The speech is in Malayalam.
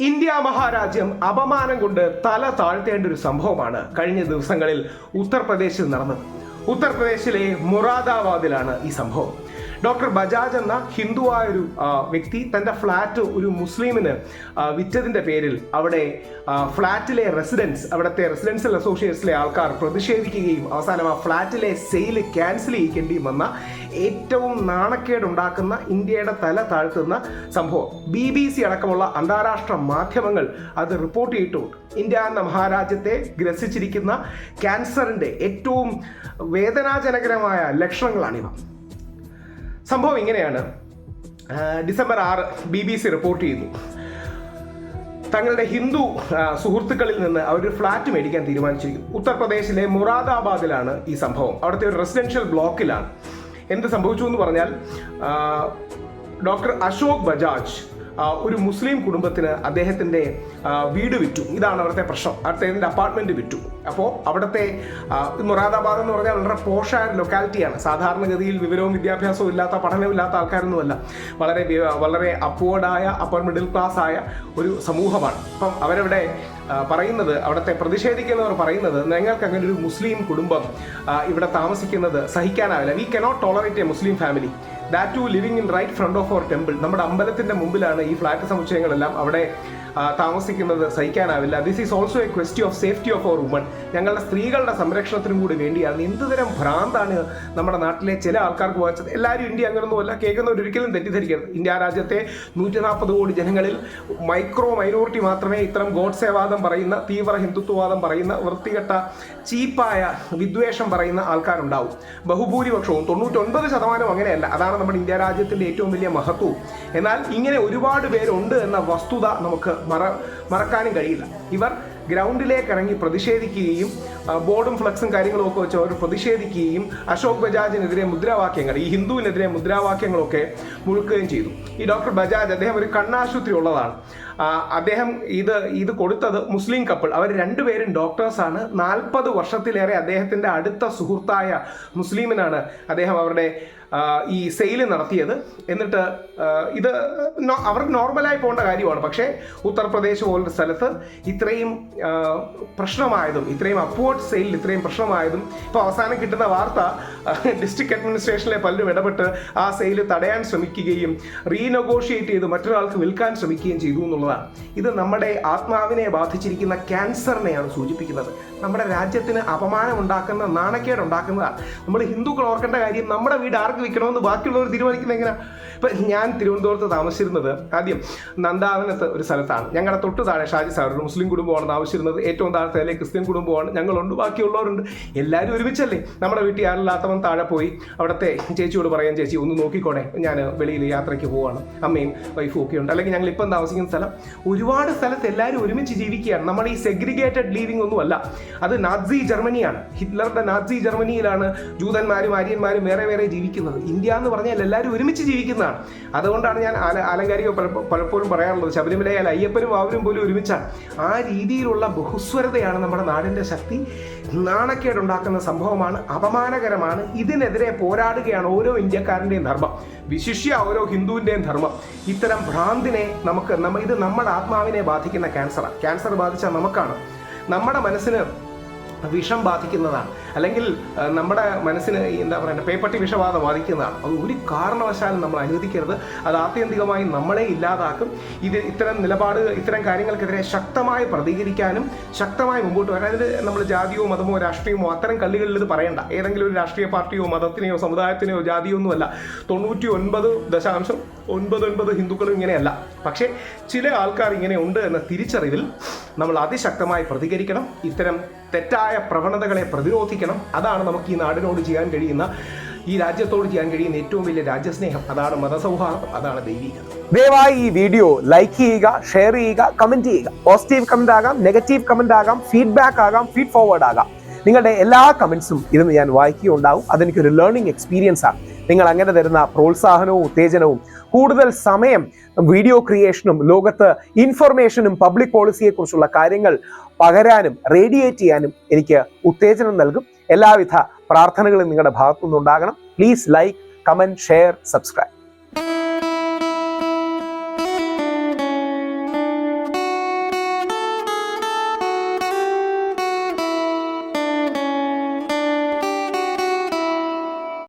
ഇന്ത്യ മഹാരാജ്യം അപമാനം കൊണ്ട് തല താഴ്ത്തേണ്ട ഒരു സംഭവമാണ് കഴിഞ്ഞ ദിവസങ്ങളിൽ ഉത്തർപ്രദേശിൽ നടന്നത്. ഉത്തർപ്രദേശിലെ മൊറാദാബാദിലാണ് ഈ സംഭവം. ഡോക്ടർ ബജാജ് എന്ന ഹിന്ദുവായ ഒരു വ്യക്തി തന്റെ ഫ്ലാറ്റ് ഒരു മുസ്ലിമിന് വിറ്റതിന്റെ പേരിൽ അവിടെ ഫ്ലാറ്റിലെ റെസിഡൻസ് അവിടുത്തെ റെസിഡൻഷ്യൽ അസോസിയേറ്റ്സിലെ ആൾക്കാർ പ്രതിഷേധിക്കുകയും അവസാനം ആ ഫ്ലാറ്റിലെ സെയിൽ ക്യാൻസൽ ചെയ്യിക്കേണ്ടിയും വന്ന ഏറ്റവും നാണക്കേടുണ്ടാക്കുന്ന ഇന്ത്യയുടെ തല താഴ്ത്തുന്ന സംഭവം. ബി ബി സി അടക്കമുള്ള അന്താരാഷ്ട്ര മാധ്യമങ്ങൾ അത് റിപ്പോർട്ട് ചെയ്തിട്ടുണ്ട്. ഇന്ത്യ എന്ന മഹാരാജ്യത്തെ ഗ്രസിച്ചിരിക്കുന്ന ക്യാൻസറിന്റെ ഏറ്റവും വേദനാജനകരമായ ലക്ഷണങ്ങളാണിവ. സംഭവം ഇങ്ങനെയാണ്. ഡിസംബർ ആറ് ബി ബി സി റിപ്പോർട്ട് ചെയ്യുന്നു തങ്ങളുടെ ഹിന്ദു സുഹൃത്തുക്കളിൽ നിന്ന് അവർ ഫ്ലാറ്റ് മേടിക്കാൻ തീരുമാനിച്ചിരിക്കുന്നു. ഉത്തർപ്രദേശിലെ മുറാദാബാദിലാണ് ഈ സംഭവം. അവിടുത്തെ ഒരു റെസിഡൻഷ്യൽ ബ്ലോക്കിലാണ് എന്ത് സംഭവിച്ചു എന്ന് പറഞ്ഞാൽ ഡോക്ടർ അശോക് ബജാജ് ഒരു മുസ്ലിം കുടുംബത്തിന് അദ്ദേഹത്തിന്റെ വീട് വിറ്റു. ഇതാണ് അവിടുത്തെ പ്രശ്നം. അദ്ദേഹത്തിന്റെ അപ്പാർട്ട്മെന്റ് വിറ്റു. അപ്പോൾ അവിടുത്തെ മുറാദാബാദ് എന്ന് പറഞ്ഞാൽ വളരെ പോഷായ ലൊക്കാലിറ്റിയാണ് സാധാരണഗതിയിൽ വിവരവും വിദ്യാഭ്യാസവും ഇല്ലാത്ത പഠനമില്ലാത്ത ആൾക്കാരൊന്നുമല്ല. വളരെ വളരെ അപ്വേർഡായ അപ്പർ മിഡിൽ ക്ലാസ് ആയ ഒരു സമൂഹമാണ്. അപ്പം അവരവിടെ പറയുന്നത് അവിടുത്തെ പ്രതിഷേധിക്കുന്നവർ പറയുന്നത് ഞങ്ങൾക്ക് അങ്ങനെ ഒരു മുസ്ലിം കുടുംബം ഇവിടെ താമസിക്കുന്നത് സഹിക്കാനാവില്ല. We cannot tolerate a Muslim family that to living in right front of our temple നമ്മുടെ അമ്പലത്തിന്റെ മുമ്പിലാണ് ഈ ഫ്ലാറ്റ് സമുച്ചയങ്ങളെല്ലാം അവിടെ താമസിക്കുന്നത് സഹിക്കാനാവില്ല. This is also a question of safety of our woman ഞങ്ങളുടെ സ്ത്രീകളുടെ സംരക്ഷണത്തിനും കൂടി വേണ്ടിയാണ് എന്തുതരം ഭ്രാന്താണ് നമ്മുടെ നാട്ടിലെ ചില ആൾക്കാർക്ക് വായിച്ചത് എല്ലാവരും ഇന്ത്യ അങ്ങനൊന്നുമല്ല കേൾക്കുന്നവർ ഒരിക്കലും തെറ്റിദ്ധരിക്കരുത്. ഇന്ത്യ രാജ്യത്തെ നൂറ്റി നാൽപ്പത് കോടി ജനങ്ങളിൽ മൈക്രോ മൈനോറിറ്റി മാത്രമേ ഇത്തരം ഗോഡ്സേവാദം പറയുന്ന തീവ്ര ഹിന്ദുത്വവാദം പറയുന്ന വൃത്തികെട്ട ചീപ്പായ വിദ്വേഷം പറയുന്ന ആൾക്കാരുണ്ടാവും. ബഹുഭൂരിപക്ഷവും തൊണ്ണൂറ്റൊൻപത് ശതമാനം അങ്ങനെയല്ല. അതാണ് നമ്മുടെ ഇന്ത്യ രാജ്യത്തിന്റെ ഏറ്റവും വലിയ മഹത്വം. എന്നാൽ ഇങ്ങനെ ഒരുപാട് പേരുണ്ട് എന്ന വസ്തുത നമുക്ക് മറ മറക്കാനും കഴിയില്ല. ഇവർ ഗ്രൗണ്ടിലേക്ക് ഇറങ്ങി പ്രതിഷേധിക്കുകയും ബോർഡും ഫ്ലക്സും കാര്യങ്ങളും ഒക്കെ വെച്ച് അവർ പ്രതിഷേധിക്കുകയും അശോക് ബജാജിനെതിരെ മുദ്രാവാക്യങ്ങൾ ഈ ഹിന്ദുവിനെതിരെ മുദ്രാവാക്യങ്ങളൊക്കെ മുഴുക്കുകയും ചെയ്തു. ഈ ഡോക്ടർ ബജാജ് അദ്ദേഹം ഒരു കണ്ണാശുപത്രി ഉള്ളതാണ്. അദ്ദേഹം ഇത് ഇത് കൊടുത്തത് മുസ്ലിം കപ്പിൾ. അവർ രണ്ടുപേരും ഡോക്ടേഴ്സാണ്. നാൽപ്പത് വർഷത്തിലേറെ അദ്ദേഹത്തിന്റെ അടുത്ത സുഹൃത്തായ മുസ്ലിമിനാണ് അദ്ദേഹം അവരുടെ ഈ സെയിൽ നടത്തിയത്. എന്നിട്ട് ഇത് അവർക്ക് നോർമലായി പോകേണ്ട കാര്യമാണ്. പക്ഷേ ഉത്തർപ്രദേശ് പോലൊരു സ്ഥലത്ത് ഇത്രയും പ്രശ്നമായതും ഇത്രയും അപ്വേർഡ് സെയിലിൽ ഇത്രയും പ്രശ്നമായതും ഇപ്പോൾ അവസാനം കിട്ടുന്ന വാർത്ത ഡിസ്ട്രിക്ട് അഡ്മിനിസ്ട്രേഷനിലെ പലരും ഇടപെട്ട് ആ സെയിൽ തടയാൻ ശ്രമിക്കുകയും റീനെഗോഷിയേറ്റ് ചെയ്ത് മറ്റൊരാൾക്ക് വിൽക്കാൻ ശ്രമിക്കുകയും ചെയ്തു എന്നുള്ളതാണ്. ഇത് നമ്മുടെ ആത്മാവിനെ ബാധിച്ചിരിക്കുന്ന ക്യാൻസറിനെയാണ് സൂചിപ്പിക്കുന്നത്. നമ്മുടെ രാജ്യത്തിന് അപമാനം ഉണ്ടാക്കുന്ന നാണക്കേട് ഉണ്ടാക്കുന്നതാണ് നമ്മൾ ഹിന്ദുക്കൾ ഓർക്കേണ്ട കാര്യം നമ്മുടെ വീട് വിൽക്കണമെന്ന് ബാക്കിയുള്ളവർ തീരുമാനിക്കുന്നത് എങ്ങനെയാണ് ഇപ്പം ഞാൻ തിരുവനന്തപുരത്ത് താമസിച്ചിരുന്നത് ആദ്യം നന്ദാവനത്ത് ഒരു സ്ഥലത്താണ്. ഞങ്ങളുടെ തൊട്ട് താഴെ ഷാജി സാർ ഒരു മുസ്ലിം കുടുംബമാണ് താമസിച്ചിരുന്നത്. ഏറ്റവും താഴത്തെ ക്രിസ്ത്യൻ കുടുംബമാണ്. ഞങ്ങളുണ്ട് ബാക്കിയുള്ളവരുണ്ട്. എല്ലാവരും ഒരുമിച്ചല്ലേ? നമ്മുടെ വീട്ടിൽ ആരില്ലാത്തവൻ താഴെ പോയി. അവിടുത്തെ ചേച്ചിയോട് പറയാൻ ചേച്ചി ഒന്ന് നോക്കിക്കോണേ. ഞാൻ വെളിയിൽ യാത്രയ്ക്ക് പോവാണ്. അമ്മയും വൈഫും ഒക്കെ ഉണ്ട്. അല്ലെങ്കിൽ ഞങ്ങൾ ഇപ്പം താമസിക്കുന്ന സ്ഥലം. ഒരുപാട് സ്ഥലത്ത് എല്ലാവരും ഒരുമിച്ച് ജീവിക്കുകയാണ്. നമ്മൾ ഈ സെഗ്രിഗേറ്റഡ് ലീവിംഗ് ഒന്നുമല്ല. അത് നാസി ജർമ്മനിയാണ്. ഹിറ്റ്ലറുടെ നാസി ജർമ്മനിയിലാണ് ജൂതന്മാരും ആര്യന്മാരും വേറെ വേറെ ജീവിക്കുന്നത്. ഇന്ത്യ എന്ന് പറഞ്ഞാൽ എല്ലാവരും ഒരുമിച്ച് ജീവിക്കുന്നതാണ്. അതുകൊണ്ടാണ് ഞാൻ ആല ആലങ്കാരിക പലപ്പോ- പലപ്പോഴും പറയാറുള്ളത്. ശബരിമലയാൽ അയ്യപ്പനും അവരും പോലും ഒരുമിച്ചാണ്. ആ രീതിയിലുള്ള ബഹുസ്വരതയാണ് നമ്മുടെ നാടിന്റെ ശക്തി. നാണക്കേടുണ്ടാക്കുന്ന സംഭവമാണ് അപമാനകരമാണ്. ഇതിനെതിരെ പോരാടുകയാണ് ഓരോ ഇന്ത്യക്കാരന്റെയും ധർമ്മം. വിശിഷ്യ ഓരോ ഹിന്ദുവിന്റെയും ധർമ്മം. ഇത്തരം ഭ്രാന്തിനെ നമുക്ക് നമ്മ ഇത് നമ്മുടെ ആത്മാവിനെ ബാധിക്കുന്ന ക്യാൻസറാണ് ക്യാൻസർ ബാധിച്ച നമുക്കാണ്. നമ്മുടെ മനസ്സിന് വിഷം ബാധിക്കുന്നതാണ്. അല്ലെങ്കിൽ നമ്മുടെ മനസ്സിന് എന്താ പറയുക പേപ്പട്ടി വിഷബാധ ബാധിക്കുന്നതാണ്. അത് ഒരു കാരണവശാലും നമ്മൾ അനുവദിക്കരുത്. അത് ആത്യന്തികമായി നമ്മളെ ഇല്ലാതാക്കും. ഇത് ഇത്തരം നിലപാട് ഇത്തരം കാര്യങ്ങൾക്കെതിരെ ശക്തമായി പ്രതികരിക്കാനും ശക്തമായി മുമ്പോട്ട് വരാൻ. അതിന് നമ്മൾ ജാതിയോ മതമോ രാഷ്ട്രീയമോ അത്തരം കള്ളികളിൽ ഇത് പറയണ്ട. ഏതെങ്കിലും ഒരു രാഷ്ട്രീയ പാർട്ടിയോ മതത്തിനെയോ സമുദായത്തിനെയോ ജാതിയോ ഒന്നുമല്ല തൊണ്ണൂറ്റി ഒൻപത് ദശാംശം ഒൻപത് ഒൻപത് ഹിന്ദുക്കളും ഇങ്ങനെയല്ല. പക്ഷേ ചില ആൾക്കാർ ഇങ്ങനെ ഉണ്ട് എന്ന തിരിച്ചറിവിൽ നമ്മൾ അതിശക്തമായി പ്രതികരിക്കണം. ഇത്തരം തെറ്റായ പ്രവണതകളെ പ്രതിരോധിക്കണം. അതാണ് നമുക്ക് ഈ നാടിനോട് ചെയ്യാൻ കഴിയുന്ന ഈ രാജ്യത്തോട് ചെയ്യാൻ കഴിയുന്ന ഏറ്റവും വലിയ രാജ്യസ്നേഹം. അതാണ് മതസൗഹാർദ്ദം. അതാണ് ദൈവികത ദയവായി ഈ വീഡിയോ ലൈക്ക് ചെയ്യുക ഷെയർ ചെയ്യുക കമന്റ് ചെയ്യുക. പോസിറ്റീവ് കമന്റ് ആകാം നെഗറ്റീവ് കമന്റ് ആകാം ഫീഡ്ബാക്ക് ആകാം ഫീഡ് ഫോർവേഡ് ആകാം. നിങ്ങളുടെ എല്ലാ കമന്റ്സും ഇരുന്ന് ഞാൻ വായിക്കുകയുണ്ടാവും. അതെനിക്കൊരു ലേണിംഗ് എക്സ്പീരിയൻസ് ആണ്. നിങ്ങൾ അങ്ങനെ തരുന്ന പ്രോത്സാഹനവും ഉത്തേജനവും കൂടുതൽ സമയം വീഡിയോ ക്രിയേഷനും ലോകത്ത് ഇൻഫർമേഷനും പബ്ലിക് പോളിസിയെക്കുറിച്ചുള്ള കാര്യങ്ങൾ പകരാനും റേഡിയേറ്റ് ചെയ്യാനും എനിക്ക് ഉത്തേജനം നൽകും. എല്ലാവിധ പ്രാർത്ഥനകളും നിങ്ങളുടെ ഭാഗത്തുനിന്നുണ്ടാകണം. Please like comment share subscribe